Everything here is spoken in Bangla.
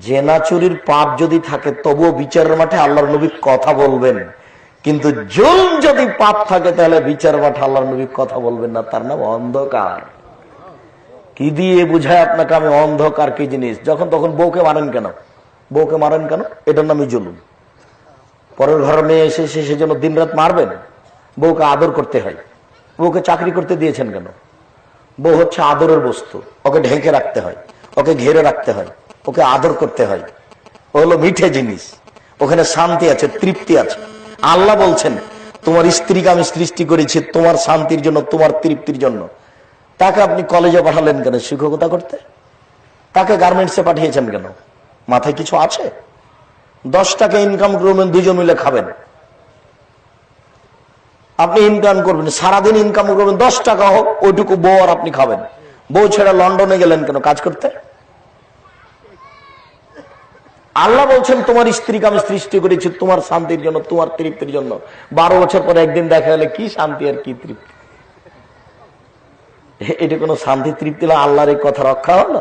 জেনা চুরির পাপ যদি থাকে, তবুও বিচারের মাঠে আল্লাহর নবী কথা বলবেন। কিন্তু জুল যদি পাপ থাকে, তাহলে বিচার মাঠে আল্লাহর নবী কথা বলবেন না। তার নাম অন্ধকার। কি দিয়ে বুঝায় আপনাকে আমি অন্ধকার কি জিনিস? যখন তখন বউকে মারেন কেন? বউকে মারেন কেন? এটার নামই জুলুম। পরের ঘরের মেয়ে এসে সে সেজন্য দিন রাত মারবেন? বউকে আদর করতে হয়। বউকে চাকরি করতে দিয়েছেন কেন? বউ হচ্ছে আদরের বস্তু। ওকে ঢেকে রাখতে হয়। ওকে ঘেরে রাখতে হয়। ওকে আদর করতে হয়। ও হলো মিঠে জিনিস। ওখানে শান্তি আছে, তৃপ্তি আছে। আল্লাহ বলছেন, তোমার স্ত্রীকে আমি সৃষ্টি করেছি, তোমার শান্তির জন্য, তোমার তৃপ্তির জন্য। তাকে আপনি কলেজে পাঠালেন কেন? শিক্ষকতা করতে? তাকে গার্মেন্টসে পাঠিয়েছেন কেন? মাথায় কিছু আছে? দশ টাকা ইনকাম করবেন, দুজন মিলে খাবেন। আপনি ইনকাম করবেন, সারাদিন ইনকাম করবেন, দশ টাকা হোক, ওইটুকু বউ আর আপনি খাবেন। বউ ছেড়ে লন্ডনে গেলেন কেন? কাজ করতে? আল্লাহ বলছেন, তোমার স্ত্রীকে আমি সৃষ্টি করেছি, তোমার শান্তির জন্য, তোমার তৃপ্তির জন্য। বারো বছর পরে একদিন দেখা গেলে, কি শান্তি আর কি তৃপ্তি? এটা কোনো শান্তি তৃপ্তি আল্লাহর এই কথা রক্ষা হলো?